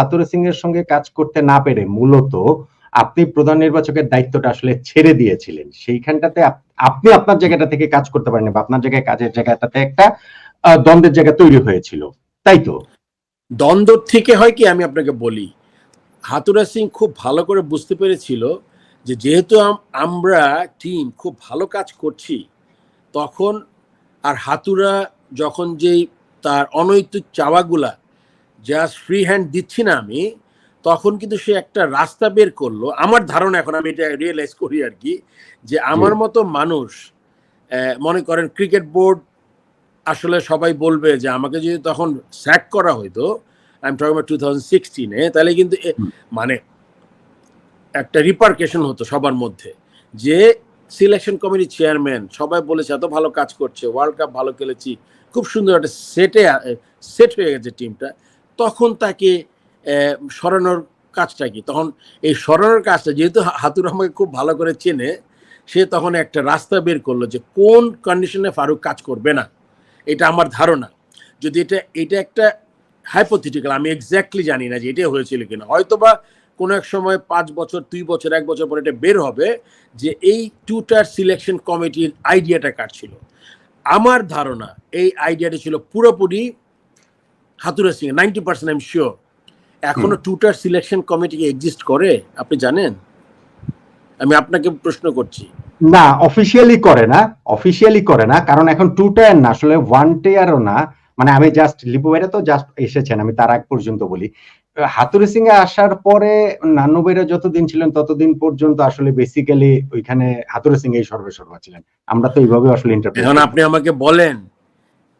হাতুরে সিং এর সঙ্গে কাজ করতে না পেরে মূলত আপনি প্রধান নির্বাচকের দায়িত্বটা আসলে ছেড়ে দিয়েছিলেন। সেইখানটাতে আপনি আপনার জায়গাটা থেকে কাজ করতে পারেন বা আপনার জায়গায় কাজের জায়গাটাতে একটা দ্বন্দ্বের জায়গা তৈরি হয়েছিল। তাই তো? দ্বন্দ্ব থেকে হয় কি আমি আপনাকে বলি হাতুরা সিং খুব ভালো করে বুঝতে পেরেছিল যে যেহেতু আম- আমরা টিম খুব ভালো কাজ করছি, তখন আর হাতুরা যখন যেই তার অনৈতিক চাওয়াগুলা জাস্ট ফ্রি হ্যান্ড দিচ্ছি না আমি তখন কিন্তু সে একটা রাস্তা বের করল। আমার ধারণা এখন আমি এটা রিয়েলাইজ করি আর কি যে আমার মতো মানুষ মনে করেন ক্রিকেট বোর্ড আসলে সবাই বলবে যে আমাকে যদি তখন স্যাক করা হইতো I am talking two thousand সিক্সটিনে তাহলে কিন্তু মানে একটা রিপার্কেশন হতো সবার মধ্যে যে সিলেকশন কমিটি চেয়ারম্যান সবাই বলেছে এত ভালো কাজ করছে ওয়ার্ল্ড কাপ ভালো খেলেছি। খুব সুন্দর একটা সেটে সেট হয়ে গেছে টিমটা তখন তাকে সরানোর কাজটা কি? তখন এই সরানোর কাজটা, যেহেতু হাতুর আমাকে খুব ভালো করে চেনে, সে তখন একটা রাস্তা বের করল যে কোন কন্ডিশনে ফারুক কাজ করবে না। এটা আমার ধারণা। যদি এটা এটা একটা হাইপোথিটিক্যাল আমি এক্স্যাক্টলি জানি না যে এটা হয়েছিল কিনা। হয়তো বা কোনো এক সময় পাঁচ বছর, দুই বছর, এক বছর পরে এটা বের হবে যে এই টুটার সিলেকশন কমিটির আইডিয়াটা কার ছিল। আমার ধারণা, এই আইডিয়াটা ছিল পুরোপুরি Hathurusingha ninety percent I'm sure এখনও টুটার সিলেকশন কমিটি এক্সিস্ট করে আপনি জানেন? আমি আপনাকে প্রশ্ন করছি। না অফিসিয়ালি করে না অফিসিয়ালি করে না কারণ এখন টু টায়ার না আসলে ওয়ান টেয়ারও না। মানে আমি জাস্ট লিপু ভাইরা তো জাস্ট এসেছেন আমি তার আগ পর্যন্ত বলি। হাতুরি সিং এ আসার পরে নানু ভাইরা যতদিন ছিলেন ততদিন পর্যন্ত আসলে বেসিক্যালি ওইখানে হাতুরি সিং এই সর্বে সর্বা ছিলেন। আমরা তো এইভাবে আসলে ইন্টারপ্রেট এখন আপনি আমাকে বলেন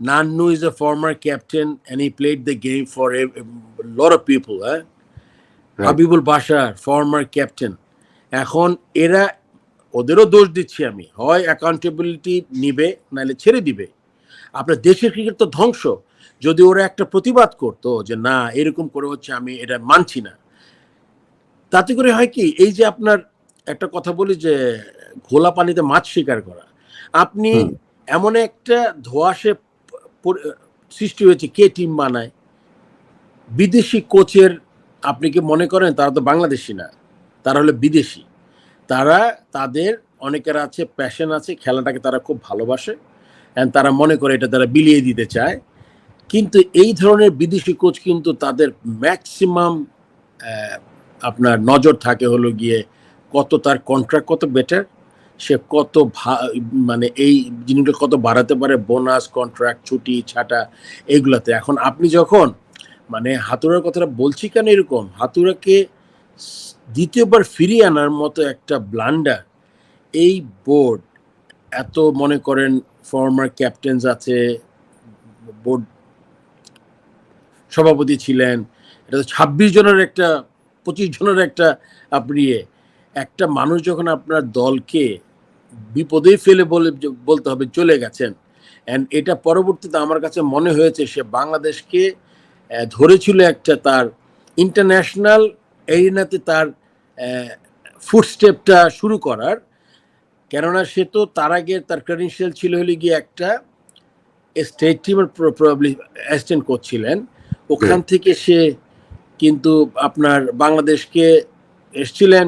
Nannu is a former captain and he played the game for a lot of people হ্যাঁ হাবিবুল বাসার ফর্মার ক্যাপ্টেন এখন এরা ওদেরও দোষ দিচ্ছি আমি। হয় অ্যাকাউন্টেবিলিটি নিবে নাহলে ছেড়ে দিবে। আপনার দেশের ক্রিকেট তো ধ্বংস। যদি ওরা একটা প্রতিবাদ করতো যে না এরকম করে হচ্ছে আমি এটা মানছি না। তাতে করে হয় কি এই যে আপনার একটা কথা বলি যে ঘোলা পানিতে মাছ শিকার করা। আপনি। এমন একটা ধোয়াশে সৃষ্টি হয়েছে, কে টিম বানায়? বিদেশি কোচের, আপনি কি মনে করেন তারা তো বাংলাদেশি না? তারা হলো বিদেশি। তারা, তাদের অনেকের আছে প্যাশন আছে, খেলাটাকে তারা খুব ভালোবাসে অ্যান্ড তারা মনে করে এটা তারা বিলিয়ে দিতে চায়। কিন্তু এই ধরনের বিদেশি কোচ কিন্তু তাদের ম্যাক্সিমাম আপনার নজর থাকে হলো গিয়ে কত তার কন্ট্রাক্ট কত বেটার সে কত মানে এই জিনিসগুলো কত বাড়াতে পারে বোনাস কন্ট্রাক্ট ছুটি, ছাটা, এইগুলাতে এখন আপনি যখন মানে হাতুড়ার কথাটা বলছি কেন এরকম হাতুড়াকে দ্বিতীয়বার ফিরিয়ে আনার মতো একটা ব্লান্ডার এই বোর্ড এত মনে করেন ফর্মার ক্যাপ্টেন্স আছে বোর্ড সভাপতি ছিলেন, এটা তো ছাব্বিশ জনের একটা, পঁচিশ জনের একটা আপনি ইয়ে। একটা মানুষ যখন আপনার দলকে বিপদেই ফেলে বলে বলতে হবে চলে গেছেন। অ্যান্ড এটা পরবর্তীতে আমার কাছে মনে হয়েছে সে বাংলাদেশকে ধরেছিল একটা তার ইন্টারন্যাশনাল এরিনাতে তার ফুটস্টেপটা শুরু করার। কেননা সে তো তার আগে তার ক্রেডেন্সিয়াল ছিল হলে গিয়ে একটা স্টেট টিমের প্রবাবলি অ্যাসিস্ট্যান্ট কোচ ছিলেন। ওখান থেকে সে কিন্তু আপনার বাংলাদেশকে এসছিলেন।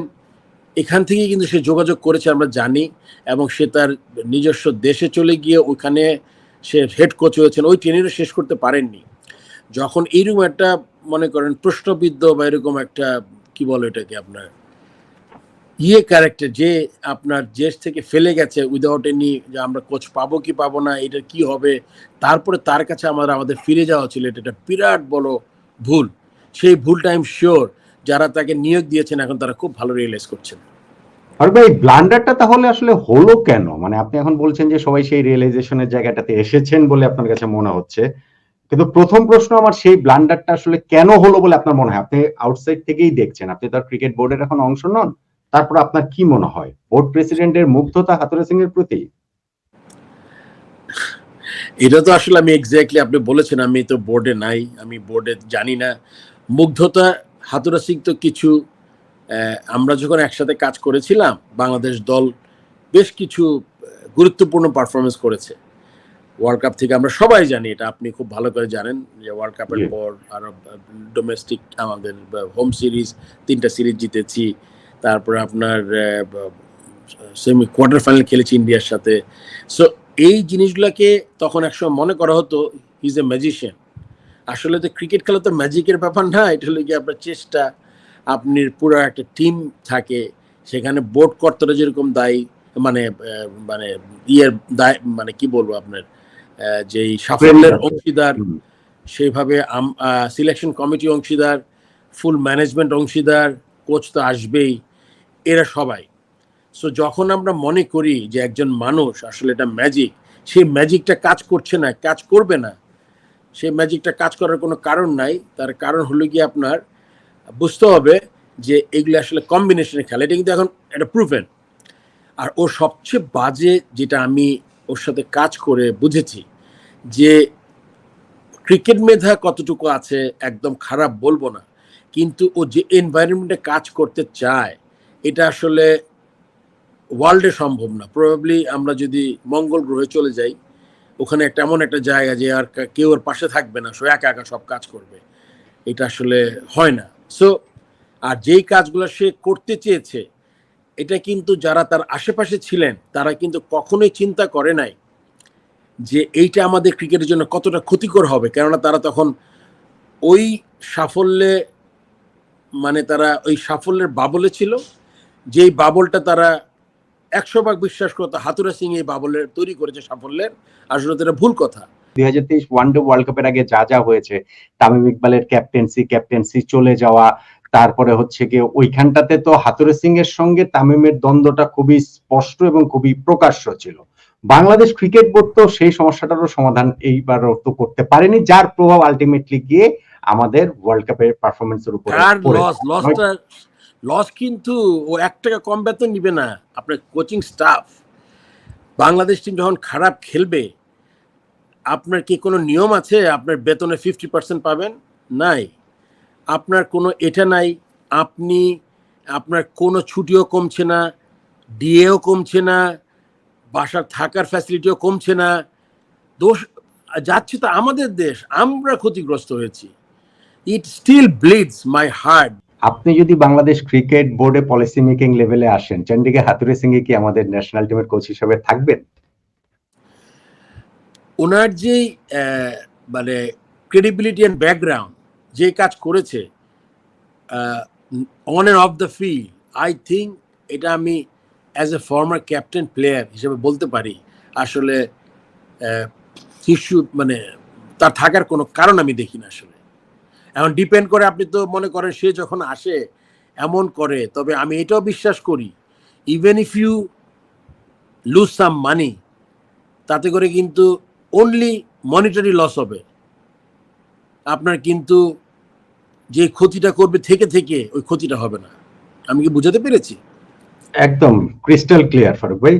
এখান থেকেই কিন্তু সে যোগাযোগ করেছে, আমরা জানি, এবং সে তার নিজস্ব দেশে চলে গিয়ে ওখানে সে হেড কোচ হয়েছেন ওই ট্রেনিংও শেষ করতে পারেননি। যখন এইরকম একটা, মনে করেন, প্রশ্নবিদ্ধ বা এরকম একটা, কি বলো এটাকে আপনার ইয়ে ক্যারেক্টার যে আপনার দেশ থেকে ফেলে গেছে উইদাউট এনি যে আমরা কোচ পাবো কি পাবো না, এটা কি হবে, তারপরে তার কাছে আমাদের আমাদের ফিরে যাওয়া ছিল এটা একটা বিরাট বড় ভুল। সেই ভুলটা আই এম শিওর যারা তাকে নিয়োগ দিয়েছেন এখন তারা খুব ভালো রিয়েলাইজ করছেন। আর ভাই ব্লান্ডারটা তাহলে আসলে হলো কেন? মানে আপনি এখন বলছেন যে সবাই সেই রিয়েলাইজেশনের জায়গাটাতে এসেছেন বলে আপনার কাছে মনে হচ্ছে। কিন্তু প্রথম প্রশ্ন আমার সেই ব্লান্ডারটা আসলে কেন হলো বলে আপনার মনে হয়? আপনি আউটসাইড থেকেই দেখছেন। আপনি তো ক্রিকেট বোর্ডের এখন অংশ নন। তারপর আপনার কি মনে হয়? বোর্ড প্রেসিডেন্টের মুগ্ধতা হাতুরে সিং এর প্রতি? এটা তো আসলে আমি এক্স্যাক্টলি আপনি বলেছেন আমি তো বোর্ডে নাই আমি বোর্ডে জানি না। মুগ্ধতা হাতুরা সিং তো কিছু আমরা যখন একসাথে কাজ করেছিলাম বাংলাদেশ দল বেশ কিছু গুরুত্বপূর্ণ পারফরমেন্স করেছে। ওয়ার্ল্ড কাপ থেকে আমরা সবাই জানি এটা আপনি খুব ভালো করে জানেন যে ওয়ার্ল্ড কাপের পর আরও ডোমেস্টিক আমাদের হোম সিরিজ তিনটা সিরিজ জিতেছি। তারপরে আপনার সেমি কোয়ার্টার ফাইনাল খেলেছি ইন্ডিয়ার সাথে। সো এই জিনিসগুলোকে তখন একসময় মনে করা হতো ইজ এ ম্যাজিশিয়ান আসলে তো ক্রিকেট খেলা তো ম্যাজিকের ব্যাপার না এটা হলো কি আপনার চেষ্টা আপনি পুরো একটা টিম থাকে সেখানে বোর্ড কর্তারা যেরকম দায়ী মানে মানে ইয়ের দায় মানে কি বলব আপনার যেই সাফল্যের অংশীদার। সেইভাবে সিলেকশন কমিটি অংশীদার ফুল ম্যানেজমেন্ট অংশীদার কোচ তো আসবেই এরা সবাই সো যখন আমরা মনে করি যে একজন মানুষ আসলে এটা ম্যাজিক সেই ম্যাজিকটা কাজ করছে না কাজ করবে না সেই ম্যাজিকটা কাজ করার কোনো কারণ নাই। তার কারণ হলো কি আপনার, বুঝতে হবে যে এগুলো আসলে কম্বিনেশনের খেলা। এটা কিন্তু এখন একটা প্রুভেন আর ওর সবচেয়ে বাজে যেটা আমি ওর সাথে কাজ করে বুঝেছি, যে ক্রিকেট মেধা কতটুকু আছে একদম খারাপ বলব না। কিন্তু ও যে এনভায়রনমেন্টে কাজ করতে চায়, এটা আসলে ওয়ার্ল্ডে সম্ভব না। প্রবাবলি আমরা যদি মঙ্গল গ্রহে চলে যাই ওখানে একটা এমন একটা জায়গা যে আর কেউ ওর পাশে থাকবে না, সে একা একা সব কাজ করবে। এটা আসলে হয় না। সো আর যেই কাজগুলো সে করতে চেয়েছে, এটা কিন্তু যারা তার আশেপাশে ছিলেন, তারা কিন্তু কখনোই চিন্তা করে নাই যে এইটা আমাদের ক্রিকেটের জন্য কতটা ক্ষতিকর হবে। কেননা তারা তখন ওই সাফল্যে মানে তারা ওই সাফল্যের বাবলে ছিল, যেই বাবলটা তারা একশো ভাগ বিশ্বাস করতো হাতুরা সিং এই বাবলের তৈরি করেছে সাফল্যের। আসলে এটা ভুল কথা। দুই হাজার তেইশ ওয়ানডে ওয়ার্ল্ড কাপের আগে যা যা হয়েছে তামিম ইকবালের ক্যাপ্টেন্সি ক্যাপ্টেন্সি চলে যাওয়া তারপরে হচ্ছে গিয়ে ওইখানটাতে তো হাতুরে সিং এর সঙ্গে তামিমের দ্বন্দ্বটা খুবই স্পষ্ট এবং খুবই প্রকাশ্য ছিল। বাংলাদেশ ক্রিকেট বোর্ড তো সেই সমস্যাটারও সমাধান এইবারও তো করতে পারেনি যার প্রভাব আলটিমেটলি গিয়ে আমাদের ওয়ার্ল্ড কাপের পারফরমেন্সের উপরে লস লসটা লস কিন্তু ও এক টাকা কম বেতন নিবে না। আপনার কোচিং স্টাফ বাংলাদেশ টিম যখন খারাপ খেলবে, আপনার কি কোনো নিয়ম আছে? আপনার বেতনে ফিফটি পার্সেন্ট পাবেন? নাই। আপনার কোনো এটা নাই। আপনি, আপনার কোনো ছুটিও কমছে না ডিএও কমছে না, বাসার থাকার ফ্যাসিলিটিও কমছে না। দোষ, যাচ্ছে তো আমাদের দেশ। আমরা ক্ষতিগ্রস্ত হয়েছি। ইট স্টিল ব্লিডস মাই হার্ট আপনি যদি বাংলাদেশ ক্রিকেট বোর্ডে পলিসি মেকিং লেভেলে আসেন চন্ডিকে হাতুরে সিং কি আমাদের ন্যাশনাল টিমের কোচ হিসেবে থাকবেন? ওনার আহ, মানে ক্রেডিবিলিটি অ্যান্ড ব্যাকগ্রাউন্ড যে কাজ করেছে on and off the field I think এটা আমি as a former captain player হিসেবে বলতে পারি। আসলে শিশু মানে তার থাকার কোনো কারণ আমি দেখি না আসলে। এখন ডিপেন্ড করে আপনি তো মনে করেন সে যখন আসে, এমন করে, তবে আমি এটাও বিশ্বাস করি even if you lose some money তাতে করে কিন্তু অনলি মনিটারি লস হবে। আপনার কিন্তু যে ক্ষতিটা করবে থেকে থেকে ওই ক্ষতিটা হবে না। আমি কি বুঝাতে পেরেছি? একদম ক্রিস্টাল ক্লিয়ার ফারুক ভাই।